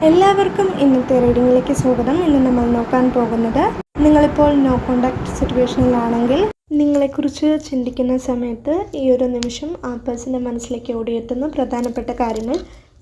എല്ലാവർക്കും ഇന്നത്തെ റീഡിങ്ങിലേക്ക് സ്വാഗതം. ഇന്ന് നമ്മൾ നോക്കാൻ പോകുന്നത് നിങ്ങളിപ്പോൾ നോ കോണ്ടാക്ട് സിറ്റുവേഷനിലാണെങ്കിൽ നിങ്ങളെക്കുറിച്ച് ചിന്തിക്കുന്ന സമയത്ത് ഈ ഒരു നിമിഷം ആ പേഴ്സന്റെ മനസ്സിലേക്ക് ഓടിയെത്തുന്ന പ്രധാനപ്പെട്ട കാര്യങ്ങൾ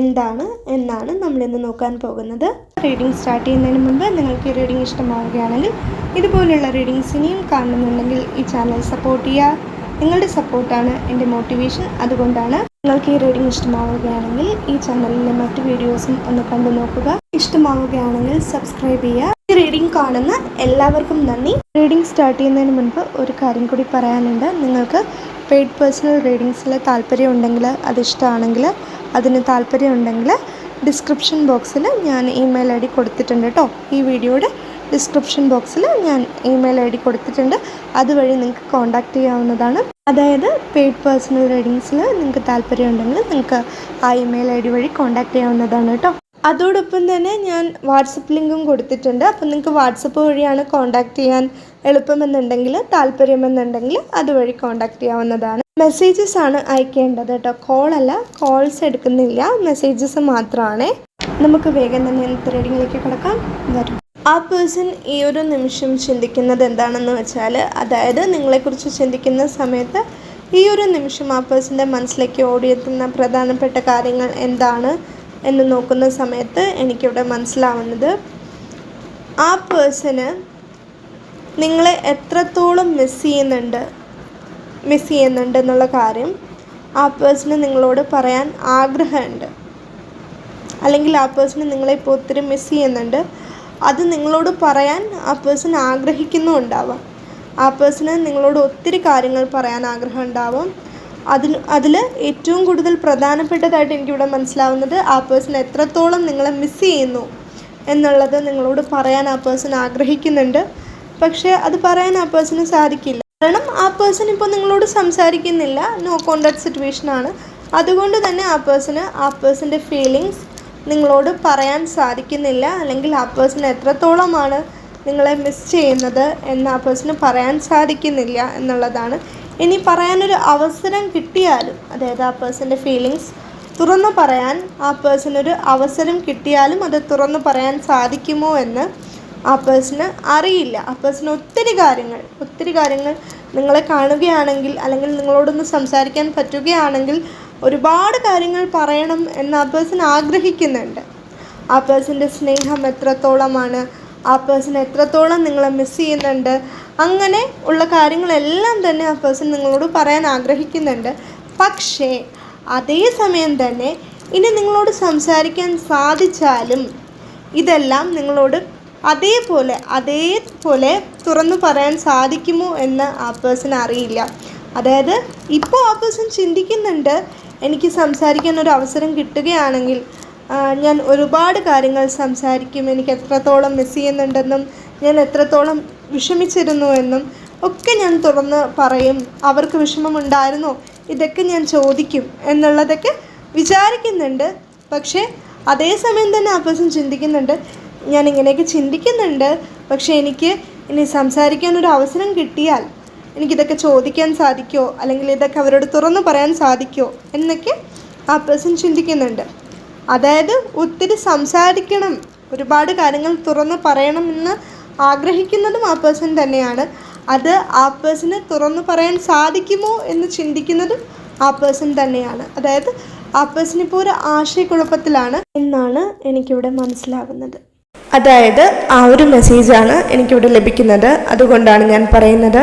എന്താണ് എന്നാണ് നമ്മളിന്ന് നോക്കാൻ പോകുന്നത്. റീഡിംഗ് സ്റ്റാർട്ട് ചെയ്യുന്നതിന് മുമ്പ് നിങ്ങൾക്ക് ഈ റീഡിംഗ് ഇഷ്ടമാവുകയാണെങ്കിൽ ഇതുപോലുള്ള റീഡിങ്സ് ഇനിയും കാണുന്നുണ്ടെങ്കിൽ ഈ ചാനൽ സപ്പോർട്ട് ചെയ്യുക. നിങ്ങളുടെ സപ്പോർട്ടാണ് എന്റെ മോട്ടിവേഷൻ അതുകൊണ്ടാണ് നിങ്ങൾക്ക് ഈ റീഡിംഗ് ഇഷ്ടമാവുകയാണെങ്കിൽ ഈ ചാനലിലെ മറ്റു വീഡിയോസും ഒന്ന് കണ്ടു നോക്കുക. ഇഷ്ടമാവുകയാണെങ്കിൽ സബ്സ്ക്രൈബ് ചെയ്യുക. ഈ റീഡിംഗ് കാണുന്ന എല്ലാവർക്കും നന്ദി. റീഡിംഗ് സ്റ്റാർട്ട് ചെയ്യുന്നതിന് മുൻപ് ഒരു കാര്യം കൂടി പറയാനുണ്ട്. നിങ്ങൾക്ക് പെയ്ഡ് പേഴ്സണൽ റീഡിങ്സിൽ താല്പര്യം ഉണ്ടെങ്കിൽ അത് ഇഷ്ടമാണെങ്കിൽ അതിന് താല്പര്യം ഉണ്ടെങ്കിൽ ഡിസ്ക്രിപ്ഷൻ ബോക്സിൽ ഞാൻ ഇമെയിൽ ഐ ഡി കൊടുത്തിട്ടുണ്ട് കേട്ടോ. ഈ വീഡിയോയുടെ ഡിസ്ക്രിപ്ഷൻ ബോക്സിൽ ഞാൻ ഇമെയിൽ ഐ ഡി കൊടുത്തിട്ടുണ്ട്. അതുവഴി നിങ്ങൾക്ക് കോൺടാക്റ്റ് ചെയ്യാവുന്നതാണ്. അതായത് പെയ്ഡ് പേഴ്സണൽ റീഡിങ്സിൽ നിങ്ങൾക്ക് താല്പര്യമുണ്ടെങ്കിൽ നിങ്ങൾക്ക് ആ ഇമെയിൽ ഐ ഡി വഴി കോൺടാക്റ്റ് ചെയ്യാവുന്നതാണ് കേട്ടോ. അതോടൊപ്പം തന്നെ ഞാൻ വാട്സപ്പ് ലിങ്കും കൊടുത്തിട്ടുണ്ട്. അപ്പം നിങ്ങൾക്ക് വാട്സപ്പ് വഴിയാണ് കോൺടാക്റ്റ് ചെയ്യാൻ എളുപ്പമെന്നുണ്ടെങ്കിൽ താല്പര്യമെന്നുണ്ടെങ്കിൽ അതുവഴി കോൺടാക്റ്റ് ചെയ്യാവുന്നതാണ്. മെസ്സേജസ് ആണ് അയക്കേണ്ടത് കേട്ടോ. കോളല്ല കോൾസ് എടുക്കുന്നില്ല. മെസ്സേജസ് മാത്രമാണ് നമുക്ക് വേഗം തന്നെ ഇന്നത്തെ റീഡിങ്ങിലേക്ക് കിടക്കാം. വരും. ആ പേഴ്സൺ ഈ ഒരു നിമിഷം ചിന്തിക്കുന്നത് എന്താണെന്ന് വെച്ചാൽ അതായത് നിങ്ങളെക്കുറിച്ച് ചിന്തിക്കുന്ന സമയത്ത് ഈ ഒരു നിമിഷം ആ പേഴ്സന്റെ മനസ്സിലേക്ക് ഓടിയെത്തുന്ന പ്രധാനപ്പെട്ട കാര്യങ്ങൾ എന്താണ് എന്ന് നോക്കുന്ന സമയത്ത് എനിക്കിവിടെ മനസ്സിലാവുന്നത്. ആ പേഴ്സന് നിങ്ങളെ എത്രത്തോളം മിസ് ചെയ്യുന്നുണ്ട് മിസ് ചെയ്യുന്നുണ്ട് എന്നുള്ള കാര്യം ആ പേഴ്സണ് നിങ്ങളോട് പറയാൻ ആഗ്രഹമുണ്ട്. അല്ലെങ്കിൽ ആ പേഴ്സണ് നിങ്ങളെ ഇപ്പോൾ ഒത്തിരി മിസ് ചെയ്യുന്നുണ്ട്. അത് നിങ്ങളോട് പറയാൻ ആ പേഴ്സൺ ആഗ്രഹിക്കുന്നുണ്ടാവാം. ആ പേഴ്സണ് നിങ്ങളോട് ഒത്തിരി കാര്യങ്ങൾ പറയാൻ ആഗ്രഹം ഉണ്ടാവും അതിന് അതിൽ ഏറ്റവും കൂടുതൽ പ്രധാനപ്പെട്ടതായിട്ട് എനിക്കിവിടെ മനസ്സിലാവുന്നത് ആ പേഴ്സൺ എത്രത്തോളം നിങ്ങളെ മിസ് ചെയ്യുന്നു എന്നുള്ളത് നിങ്ങളോട് പറയാൻ ആ പേഴ്സൺ ആഗ്രഹിക്കുന്നുണ്ട്. പക്ഷേ അത് പറയാൻ ആ പേഴ്സണ് സാധിക്കില്ല. കാരണം ആ പേഴ്സൺ ഇപ്പോൾ നിങ്ങളോട് സംസാരിക്കുന്നില്ല. നോ കോണ്ടാക്ട് സിറ്റുവേഷനാണ് അതുകൊണ്ട് തന്നെ ആ പേഴ്സണ് ആ പേഴ്സന്റെ ഫീലിങ്സ് നിങ്ങളോട് പറയാൻ സാധിക്കുന്നില്ല. അല്ലെങ്കിൽ ആ പേഴ്സൺ എത്രത്തോളമാണ് നിങ്ങളെ മിസ് ചെയ്യുന്നത് എന്ന് ആ പേഴ്സണ് പറയാൻ സാധിക്കുന്നില്ല എന്നുള്ളതാണ്. ഇനി പറയാനൊരു അവസരം കിട്ടിയാലും അതായത് ആ പേഴ്സന്റെ ഫീലിങ്സ് തുറന്നു പറയാൻ ആ പേഴ്സണൊരു അവസരം കിട്ടിയാലും അത് തുറന്നു പറയാൻ സാധിക്കുമോ എന്ന് ആ പേഴ്സണ് അറിയില്ല. ആ പേഴ്സണ് ഒത്തിരി കാര്യങ്ങൾ ഒത്തിരി കാര്യങ്ങൾ നിങ്ങളെ കാണുകയാണെങ്കിൽ അല്ലെങ്കിൽ നിങ്ങളോടൊന്ന് സംസാരിക്കാൻ പറ്റുകയാണെങ്കിൽ ഒരുപാട് കാര്യങ്ങൾ പറയണം എന്ന് ആ പേഴ്സൺ ആഗ്രഹിക്കുന്നുണ്ട്. ആ പേഴ്സന്റെ സ്നേഹം എത്രത്തോളമാണ് ആ പേഴ്സൺ എത്രത്തോളം നിങ്ങളെ മിസ് ചെയ്യുന്നുണ്ട് അങ്ങനെ ഉള്ള കാര്യങ്ങളെല്ലാം തന്നെ ആ പേഴ്സൺ നിങ്ങളോട് പറയാൻ ആഗ്രഹിക്കുന്നുണ്ട്. പക്ഷേ അതേ സമയം തന്നെ ഇനി നിങ്ങളോട് സംസാരിക്കാൻ സാധിച്ചാലും ഇതെല്ലാം നിങ്ങളോട് അതേപോലെ അതേപോലെ തുറന്നു പറയാൻ സാധിക്കുമോ എന്ന് ആ പേഴ്സൺ അറിയില്ല. അതായത് ഇപ്പോൾ ആ പേഴ്സൺ ചിന്തിക്കുന്നുണ്ട് എനിക്ക് സംസാരിക്കാൻ ഒരു അവസരം കിട്ടുകയാണെങ്കിൽ ഞാൻ ഒരുപാട് കാര്യങ്ങൾ സംസാരിക്കും. എനിക്ക് എത്രത്തോളം മിസ് ചെയ്യുന്നുണ്ടെന്നും ഞാൻ എത്രത്തോളം വിഷമിച്ചിരുന്നു എന്നും ഒക്കെ ഞാൻ തുറന്ന് പറയും. അവർക്ക് വിഷമമുണ്ടായിരുന്നോ? ഇതൊക്കെ ഞാൻ ചോദിക്കും എന്നുള്ളതൊക്കെ വിചാരിക്കുന്നുണ്ട്. പക്ഷേ അതേസമയം തന്നെ ആ പേഴ്സൺ ചിന്തിക്കുന്നുണ്ട് ഞാൻ ഇങ്ങനെയൊക്കെ ചിന്തിക്കുന്നുണ്ട്. പക്ഷേ എനിക്ക് ഇനി സംസാരിക്കാൻ ഒരു അവസരം കിട്ടിയാൽ എനിക്കിതൊക്കെ ചോദിക്കാൻ സാധിക്കുമോ അല്ലെങ്കിൽ ഇതൊക്കെ അവരോട് തുറന്നു പറയാൻ സാധിക്കുമോ എന്നൊക്കെ ആ പേഴ്സൺ ചിന്തിക്കുന്നുണ്ട്. അതായത് ഒത്തിരി സംസാരിക്കണം ഒരുപാട് കാര്യങ്ങൾ തുറന്ന് പറയണമെന്ന് ആഗ്രഹിക്കുന്നതും ആ പേഴ്സൺ തന്നെയാണ്. അത് ആ പേഴ്സണ് തുറന്നു പറയാൻ സാധിക്കുമോ എന്ന് ചിന്തിക്കുന്നതും ആ പേഴ്സൺ തന്നെയാണ്. അതായത് ആ പേഴ്സൺ ഇപ്പോൾ ഒരു ആശയക്കുഴപ്പത്തിലാണ് എന്നാണ് എനിക്കിവിടെ മനസ്സിലാകുന്നത്. അതായത് ആ ഒരു മെസ്സേജാണ് എനിക്കിവിടെ ലഭിക്കുന്നത്. അതുകൊണ്ടാണ് ഞാൻ പറയുന്നത്.